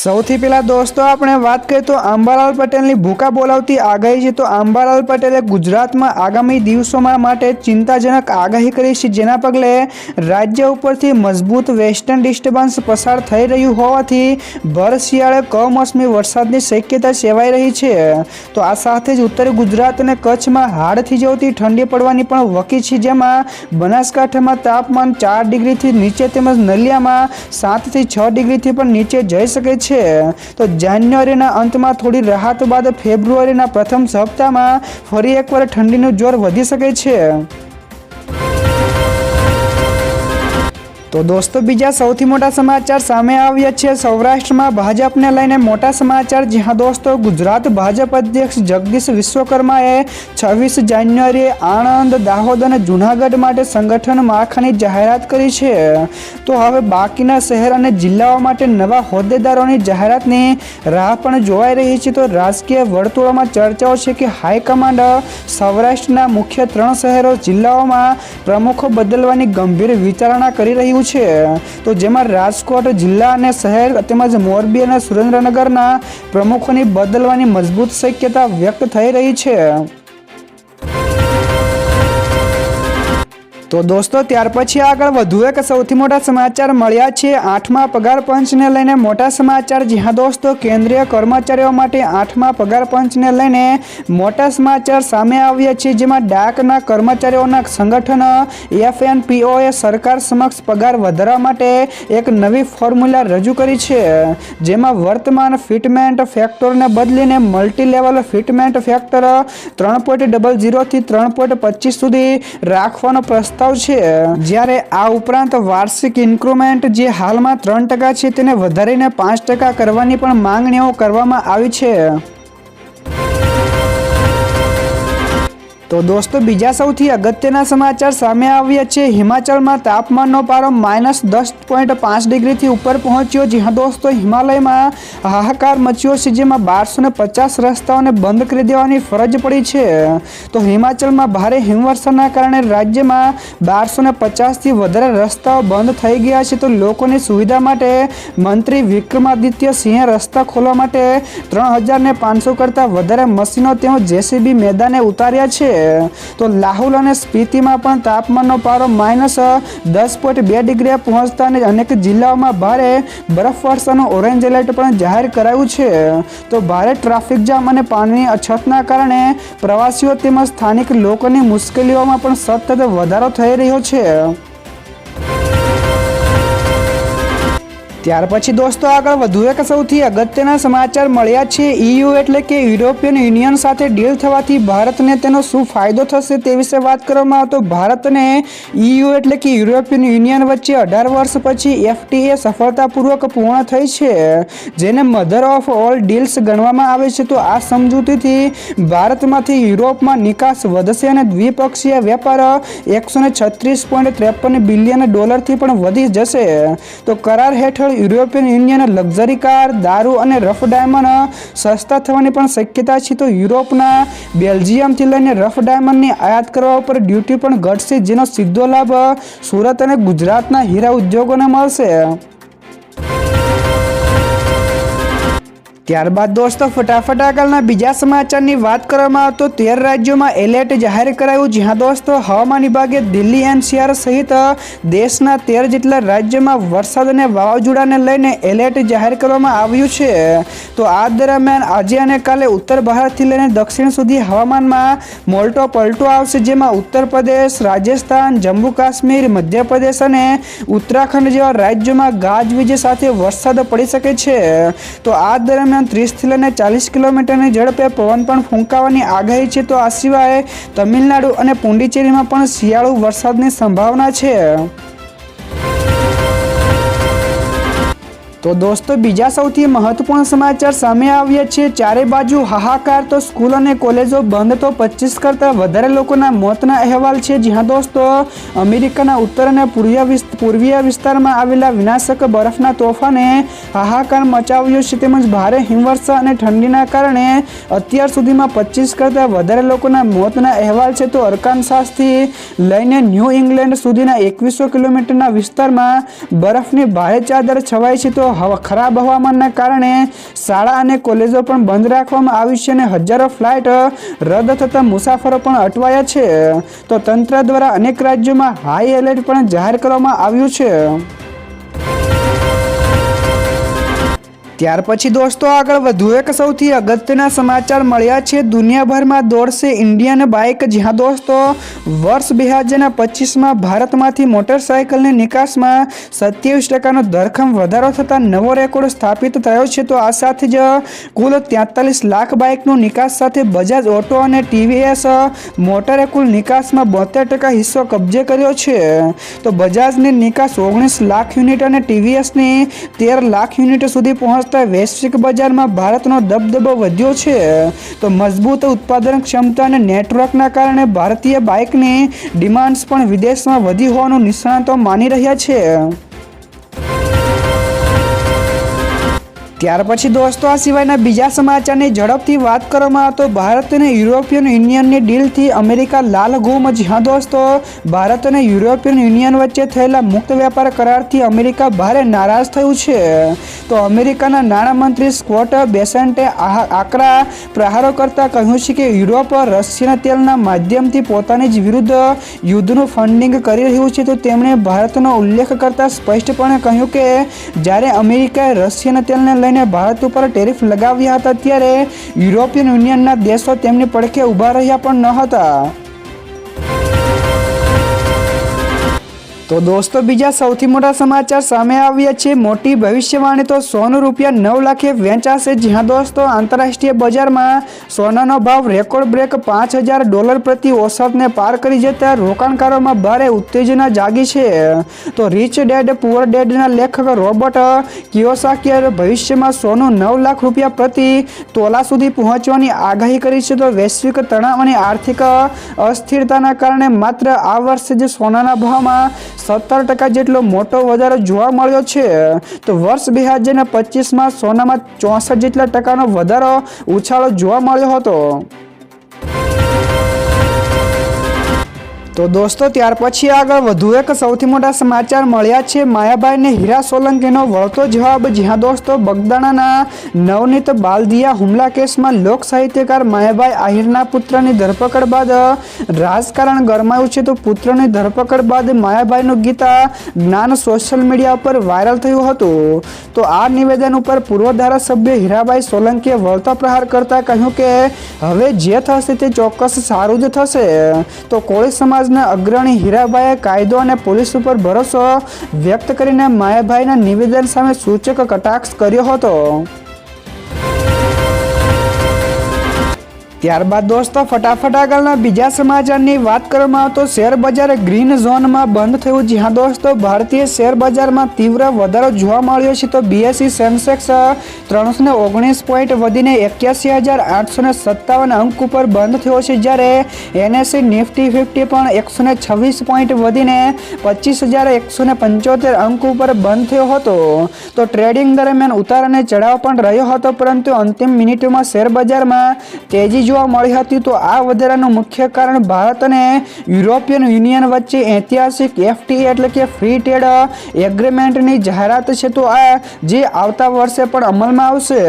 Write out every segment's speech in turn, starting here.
સૌથી પહેલાં દોસ્તો, આપણે વાત કરીએ તો અંબાલાલ પટેલની ભૂકા બોલાવતી આગાહી છે. તો અંબાલાલ પટેલે ગુજરાતમાં આગામી દિવસોમાં માટે ચિંતાજનક આગાહી કરી છે, જેના પગલે રાજ્ય ઉપરથી મજબૂત વેસ્ટર્ન ડિસ્ટર્બન્સ પસાર થઈ રહ્યું હોવાથી ભર શિયાળે કમોસમી વરસાદની શક્યતા સેવાઈ રહી છે. તો આ સાથે જ ઉત્તર ગુજરાત અને કચ્છમાં હાડથી જવતી ઠંડી પડવાની પણ વકી છે, જેમાં બનાસકાંઠામાં તાપમાન ચાર ડિગ્રીથી નીચે તેમજ નલિયામાં સાતથી છ ડિગ્રીથી પણ નીચે જઈ શકે છે. તો જાન્યુઆરીના અંતમાં થોડી રાહત બાદ ફેબ્રુઆરીના પ્રથમ સપ્તાહમાં ફરી એકવાર ઠંડીનું જોર વધી શકે છે. તો દોસ્તો, બીજા સૌથી મોટા સમાચાર સામે આવ્યા છે. સૌરાષ્ટ્રમાં ભાજપને લઈને મોટા સમાચાર. જ્યાં દોસ્તો, ગુજરાત ભાજપ અધ્યક્ષ જગદીશ વિશ્વકર્માએ છવ્વીસ જાન્યુઆરીએ આણંદ, દાહોદ અને જૂનાગઢ માટે સંગઠન માળખાની જાહેરાત કરી છે. તો હવે બાકીના શહેર અને જિલ્લાઓ માટે નવા હોદ્દેદારોની જાહેરાતની રાહ પણ જોવાઈ રહી છે. તો રાજકીય વર્તુળોમાં ચર્ચાઓ છે કે હાઈકમાન્ડ સૌરાષ્ટ્રના મુખ્ય ત્રણ શહેરો જિલ્લાઓમાં પ્રમુખો બદલવાની ગંભીર વિચારણા કરી રહ્યું છે? તો જેમાં રાજકોટ જિલ્લા અને શહેર તેમજ મોરબી અને સુરેન્દ્રનગરના પ્રમુખોની બદલવાની મજબૂત શક્યતા વ્યક્ત થઈ રહી છે. તો દોસ્તો, ત્યાર પછી આગળ વધુ એક સૌથી મોટા સમાચાર મળ્યા છે. આઠમા પગાર પંચને લઈને મોટા સમાચાર. જ્યાં દોસ્તો, કેન્દ્રીય કર્મચારીઓ માટે આઠમા પગાર પંચને લઈને મોટા સમાચાર સામે આવ્યા છે, જેમાં ડાકના કર્મચારીઓના સંગઠન એફએનપીઓએ સરકાર સમક્ષ પગાર વધારવા માટે એક નવી ફોર્મ્યુલા રજૂ કરી છે, જેમાં વર્તમાન ફિટમેન્ટ ફેક્ટરને બદલીને મલ્ટી લેવલ ફિટમેન્ટ ફેક્ટર ત્રણ પોઈન્ટ ડબલ ઝીરોથી ત્રણ પોઈન્ટ પચીસ સુધી રાખવાનો પ્રસ્તાવ છે, જ્યારે આ ઉપરાંત વાર્ષિક ઇન્ક્રુમેન્ટ જે હાલમાં ત્રણ ટકા છે, તેને વધારીને પાંચ ટકા કરવાની પણ માંગણીઓ કરવામાં આવી છે. તો દોસ્તો, બીજા સૌથી અગત્યના સમાચાર સામે આવ્યા છે. હિમાચલમાં તાપમાનનો પારો માઇનસ દસ પોઈન્ટ પાંચ ડિગ્રીથી ઉપર પહોંચ્યો, જ્યાં દોસ્તો હિમાલયમાં હાહાકાર મચ્યો છે, જેમાં બારસો ને પચાસ રસ્તાઓને બંધ કરી દેવાની ફરજ પડી છે. તો હિમાચલમાં ભારે હિમવર્ષાના કારણે રાજ્યમાં બારસો ને પચાસથી વધારે રસ્તાઓ બંધ થઈ ગયા છે. તો લોકોની સુવિધા માટે મંત્રી વિક્રમાદિત્ય સિંહે રસ્તા ખોલવા માટે ત્રણ હજાર ને પાંચસો કરતાં વધારે મશીનો તેઓ જેસીબી મેદાને ઉતાર્યા છે. તો લાહુલ અને સ્પીતિમાં પણ તાપમાનનો પારો માઇનસ દસ પોઈન્ટ બે ડિગ્રીએ પહોંચતા અને અનેક જિલ્લાઓમાં ભારે બરફવર્ષાનું ઓરેન્જ એલર્ટ પણ જાહેર કરાયું છે. તો ભારે ટ્રાફિક જામ અને પાણીની અછતના કારણે પ્રવાસીઓ તેમજ સ્થાનિક લોકોની મુશ્કેલીઓમાં પણ સતત વધારો થઈ રહ્યો છે. ત્યાર પછી દોસ્તો આગળ વધુ એક સૌથી અગત્યના સમાચાર મળ્યા છે. ઈયુ એટલે કે યુરોપિયન યુનિયન સાથે ડીલ થવાથી ભારતને તેનો શું ફાયદો થશે તે વિશે વાત કરવામાં આવતો ભારતને ઈયુ એટલે કે યુરોપિયન યુનિયન વચ્ચે અઢાર વર્ષ પછી એફટીએ સફળતાપૂર્વક પૂર્ણ થઈ છે, જેને મધર ઓફ ઓલ ડીલ્સ ગણવામાં આવે છે. તો આ સમજૂતીથી ભારતમાંથી યુરોપમાં નિકાસ વધશે અને દ્વિપક્ષીય વેપાર એકસો ને છત્રીસ પોઈન્ટ ત્રેપન બિલિયન ડોલરથી પણ વધી જશે. તો કરાર હેઠળ યુરોપિયન યુનિયન લક્ઝરી કાર, દારૂ અને રફ ડાયમંડ સસ્તા થવાની પણ શક્યતા છે. તો યુરોપના બેલ્જિયમથી લઈને રફ ડાયમંડની આયાત કરવા ઉપર ડ્યુટી પણ ઘટશે, જેનો સીધો લાભ સુરત અને ગુજરાતના હીરા ઉદ્યોગોને મળશે. ત્યારબાદ દોસ્તો, ફટાફટ આગળના બીજા સમાચારની વાત કરવામાં આવતો તેર રાજ્યોમાં એલર્ટ જાહેર કરાયું. જ્યાં દોસ્તો, હવામાન વિભાગે દિલ્હી એનસીઆર સહિત દેશના તેર જેટલા રાજ્યોમાં વરસાદ અને વાવાઝોડાને લઈને એલર્ટ જાહેર કરવામાં આવ્યું છે. તો આ દરમિયાન આજે અને કાલે ઉત્તર ભારતથી લઈને દક્ષિણ સુધી હવામાનમાં મોલટો પલટો આવશે, જેમાં ઉત્તર પ્રદેશ, રાજસ્થાન, જમ્મુ કાશ્મીર, મધ્યપ્રદેશ અને ઉત્તરાખંડ જેવા રાજ્યોમાં ગાજવીજ સાથે વરસાદ પડી શકે છે. તો આ દરમિયાન ત્રીસથી લઈને ચાલીસ કિલોમીટરની ઝડપે પવન પણ ફૂંકાવાની આગાહી છે. તો આ સિવાય તમિલનાડુ અને પુંડિચેરીમાં પણ શિયાળુ વરસાદની સંભાવના છે. તો દોસ્તો, બીજા સૌથી મહત્વપૂર્ણ સમાચાર સામે આવ્યા છે. ચારે બાજુ હાહાકાર તો સ્કૂલ અને કોલેજો બંધ તો પચીસ કરતાં વધારે લોકોના મોતના અહેવાલ છે. જ્યાં દોસ્તો, અમેરિકાના ઉત્તર અને પૂર્વીય પૂર્વીય વિસ્તારમાં આવેલા વિનાશક બરફના તોફાને હાહાકાર મચાવ્યો છે. તેમજ ભારે હિમવર્ષા અને ઠંડીના કારણે અત્યાર સુધીમાં પચીસ કરતાં વધારે લોકોના મોતના અહેવાલ છે. તો અરકાનસાસથી લઈને ન્યૂ ઇંગ્લેન્ડ સુધીના એકવીસો કિલોમીટરના વિસ્તારમાં બરફની ભારે ચાદર છવાય છે. તો હવા ખરાબ હવામાનના કારણે શાળા અને કોલેજો પણ બંધ રાખવામાં આવી છે અને હજારો ફ્લાઇટ રદ થતા મુસાફરો પણ અટવાયા છે. તો તંત્ર દ્વારા અનેક રાજ્યોમાં હાઈ એલર્ટ પણ જાહેર કરવામાં આવ્યું છે. ત્યાર પછી દોસ્તો આગળ વધુ એક સૌથી અગત્યના સમાચાર મળ્યા છે. દુનિયાભરમાં દોડશે ઇન્ડિયન બાઇક. જ્યાં દોસ્તો, વર્ષ બે હજારના પચીસમાં ભારતમાંથી મોટરસાયકલની નિકાસમાં સત્યાવીસ ટકાનો ધરખમ વધારો થતાં નવો રેકોર્ડ સ્થાપિત થયો છે. તો આ સાથે જ કુલ તેતાલીસ લાખ બાઇકનું નિકાસ સાથે બજાજ ઓટો અને ટીવીએસ મોટરે કુલ નિકાસમાં બોતેર ટકા હિસ્સો કબજે કર્યો છે. તો બજાજની નિકાસ ઓગણીસ લાખ યુનિટ અને ટીવીએસની તેર લાખ યુનિટ સુધી પહોંચતા વૈશ્વિક બજારમાં ભારતનો દબદબો વધ્યો છે, તો મજબૂત ઉત્પાદન ક્ષમતા અને નેટવર્કના કારણે ભારતીય બાઇકની ડિમાન્ડ્સ પણ વિદેશમાં વધી હોવાનું નિષ્ણાતો માની રહ્યા છે. ત્યાર પછી દોસ્તો, આ સિવાયના બીજા સમાચારની ઝડપથી વાત કરવામાં તો ભારત અને યુરોપિયન યુનિયનની ડીલથી અમેરિકા લાલ ગુમ. હા દોસ્તો, ભારત અને યુરોપિયન યુનિયન વચ્ચે થયેલા મુક્ત વેપાર કરારથી અમેરિકા ભારે નારાજ થયું છે. તો અમેરિકાના નાણામંત્રી સ્કોટ બેસન્ટે આકરા પ્રહારો કરતા કહ્યું છે કે યુરોપ, રશિયન તેલના માધ્યમથી પોતાની જ વિરુદ્ધ યુદ્ધનું ફંડિંગ કરી રહ્યું છે. તો તેમણે ભારતનો ઉલ્લેખ કરતા સ્પષ્ટપણે કહ્યું કે જ્યારે અમેરિકાએ રશિયન તેલને લઈને ભારત ઉપર ટેરિફ લગાવ્યા હતા ત્યારે યુરોપિયન યુનિયનના દેશો તેમની પડખે ઊભા રહ્યા પણ ન હતા. તો દોસ્તો, બીજા સૌથી મોટા સમાચાર સામે આવ્યા છે. મોટી ભવિષ્યવાણી તો સોનું રૂપિયા નવ લાખે વેચાશે જ્યાં દોસ્તો, આંતરરાષ્ટ્રીય બજારમાં સોનાનો ભાવ રેકોર્ડ બ્રેક પાંચ હજાર ડોલર પ્રતિ ઓસતને પાર કરી જતા રોકાણકારોમાં ભારે ઉત્તેજના જાગી છે. તો રીચ ડેડ, પુઅર ડેડના લેખક રોબર્ટ કિયોસાકીએ ભવિષ્યમાં સોનું નવ લાખ રૂપિયા પ્રતિ તોલા સુધી પહોંચવાની આગાહી કરી છે. તો વૈશ્વિક તણાવ અને આર્થિક અસ્થિરતાના કારણે માત્ર આ વર્ષે જ સોનાના ભાવમાં સત્તર ટકા જેટલો મોટો વધારો જોવા મળ્યો છે. તો વર્ષ બે હજાર પચીસમાં સોનામાં ચોસઠ જેટલા ટકાનો વધારો ઉછાળો જોવા મળ્યો હતો. તો દોસ્તો, ત્યાર પછી આગળ વધુ એક સૌથી મોટા સમાચાર મળ્યા છે. માયાભાઈને હીરા સોલંકીનો વળતો જવાબ. જ્યાં દોસ્તો, બગદાણાના નવનીત બાલદિયા હુમલા કેસમાં લોક સાહિત્યકાર માયાભાઈ આહિરના પુત્રની ધરપકડ બાદ રાજકારણ ગરમાયું છે. તો પુત્રની ધરપકડ બાદ માયાભાઈનું ગીતા જ્ઞાન સોશિયલ મીડિયા ઉપર વાયરલ થયું હતું. તો આ નિવેદન ઉપર પૂર્વ ધારાસભ્ય હીરાભાઈ સોલંકીએ વળતો પ્રહાર કરતા કહ્યું કે, હવે જે થશે તે ચોક્કસ સારું જ થશે. તો કોળી સમાજના અગ્રણી હીરાભાઈએ કાયદો અને પોલીસ ઉપર ભરોસો વ્યક્ત કરીને માયાભાઈના નિવેદન સામે સૂચક કટાક્ષ કર્યો હતો. ત્યારબાદ દોસ્તો, ફટાફટ આગળના બીજા સમાચારની વાત કરવામાં આવતો શેર બજાર ગ્રીન ઝોનમાં બંધ થયું. જ્યાં દોસ્તો, ભારતીય શેર બજારમાં તીવ્ર વધારો જોવા મળ્યો છે. તો બીએસસી સેન્સેક્સ ત્રણસો ને ઓગણીસ પોઈન્ટ વધીને એક્યાસી હજાર આઠસો ને સત્તાવન અંક ઉપર બંધ થયો છે. જ્યારે એનએસસી નિફ્ટી ફિફ્ટી પણ એકસો ને છવ્વીસ પોઈન્ટ વધીને પચીસ હજાર એકસો ને પંચોતેર અંક ઉપર બંધ થયો હતો. તો ટ્રેડિંગ દરમિયાન ઉતાર અને ચઢાવ પણ રહ્યો હતો, પરંતુ અંતિમ મિનિટોમાં શેર બજારમાં તેજી જોવા મળી હતી તો આ વધારાનું મુખ્ય કારણ ભારત અને યુરોપિયન યુનિયન વચ્ચે ઐતિહાસિક એફટી એટલે કે ફ્રી ટ્રેડ એગ્રીમેન્ટની જાહેરાત છે. તો આ જે આવતા વર્ષે પણ અમલમાં આવશે.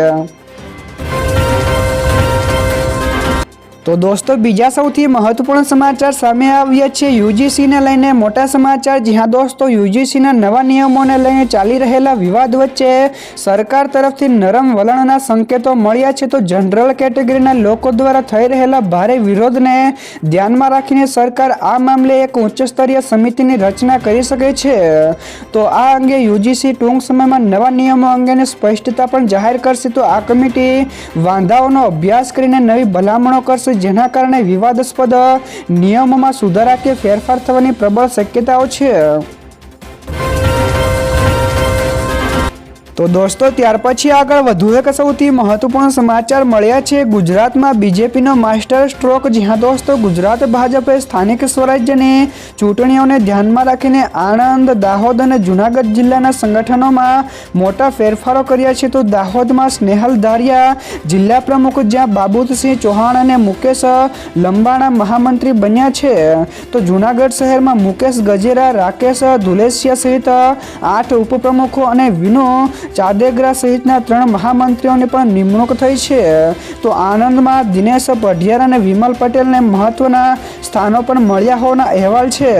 તો દોસ્તો, બીજા સૌથી મહત્વપૂર્ણ સમાચાર સામે આવ્યા છે. યુજીસીને લઈને મોટા સમાચાર. જ્યાં દોસ્તો, યુજીસીના નવા નિયમોને લઈને ચાલી રહેલા વિવાદ વચ્ચે સરકાર તરફથી નરમ વલણના સંકેતો મળ્યા છે. તો જનરલ કેટેગરીના લોકો દ્વારા થઈ રહેલા ભારે વિરોધને ધ્યાનમાં રાખીને સરકાર આ મામલે એક ઉચ્ચ સ્તરીય સમિતિની રચના કરી શકે છે. તો આ અંગે યુજીસી ટૂંક સમયમાં નવા નિયમો અંગેની સ્પષ્ટતા પણ જાહેર કરશે. તો આ કમિટી વાંધાઓનો અભ્યાસ કરીને નવી ભલામણો કરશે. જેના કારણે વિવાદાસ્પદ નિયમોમાં સુધારા કે ફેરફાર થવાની પ્રબળ શક્યતાઓ છે. તો દોસ્તો, ત્યાર પછી આગળ વધુ એક સૌથી મહત્વપૂર્ણ સમાચાર મળ્યા છે. ગુજરાતમાં બીજેપીનો માસ્ટર સ્ટ્રોક, જ્યાં દોસ્તો ગુજરાત ભાજપે સ્થાનિક સ્વરાજ્યની ચૂંટણીઓને ધ્યાનમાં રાખીને આણંદ, દાહોદ અને જુનાગઢ જિલ્લાના સંગઠનોમાં મોટા ફેરફારો કર્યા છે. તો દાહોદમાં સ્નેહલ ધારિયા, જિલ્લા પ્રમુખ જ્યાં બાબુતસિંહ ચૌહાણ અને મુકેશ લંબાણા મહામંત્રી બન્યા છે. તો જુનાગઢ શહેરમાં મુકેશ ગજેરા, રાકેશ ધુલેસિયા સહિત આઠ ઉપપ્રમુખો અને વિનુ ચાદેગ્રા સહિતના ત્રણ મહામંત્રીઓની પણ નિમણૂક થઈ છે. તો આણંદમાં દિનેશ પઢિયાર અને વિમલ પટેલને મહત્વના સ્થાનો પણ મળ્યા હોવાના અહેવાલ છે.